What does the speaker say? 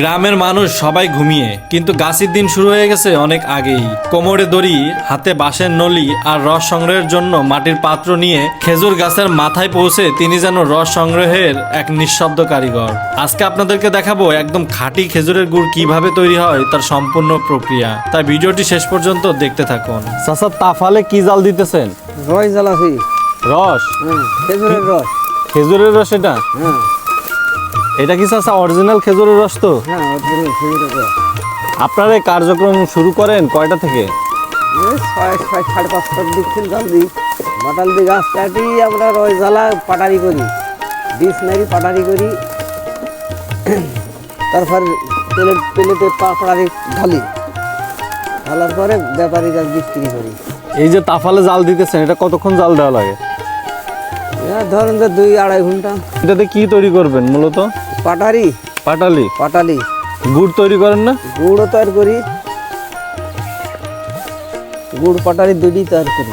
গ্রামের মানুষ সবাই ঘুমিয়ে কিন্তু গাছের দিন শুরু হয়ে গেছে অনেক আগেই। কোমরে দড়ি হাতে বাঁশের নলি আর রস সংগ্রহের জন্য মাটির পাত্র নিয়ে খেজুর গাছের মাথায় পৌঁছে তিনি যেন রস সংগ্রহের এক নিঃশব্দ কারিগর। আজকে আপনাদেরকে দেখাবো একদম খাঁটি খেজুরের গুড় কীভাবে তৈরি হয় তার সম্পূর্ণ প্রক্রিয়া। তাই ভিডিওটি শেষ পর্যন্ত দেখতে থাকুন। চাচা তাফালে কি জাল দিতেছেন? রস খেজুরের রস। খেজুরের রস এটা? এটা কি চাচা অরিজিনাল খেজুরের রস তো? হ্যাঁ অরিজিনাল খেজুরের রস। আপনারা এই কার্যক্রম শুরু করেন কয়টা থেকে? সাড়ে পাঁচটার দিক থেকে জল দিই। বাটাল দিয়ে গাছ কাটি আমরা রস জ্বালা পাটারি করি। বীজ নাড়ি পাটারি করি। তারপর তেলে তেলেতে পাটারি ঢালি। ঢালার পরে ব্যাপারী গাছ বিক্রি করি। এই যে তাফালে জাল দিতেছেন এটা কতক্ষণ জাল দেওয়া লাগে? ধরেন তো দুই আড়াই ঘণ্টা। এটাতে কি তৈরি করবেন মূলত? পাটারি পাটালি। পাটালি। গুড় তৈরি করেন না? গুড়ও তৈরি করি। গুড় পাটারি দুটি তৈরি করি।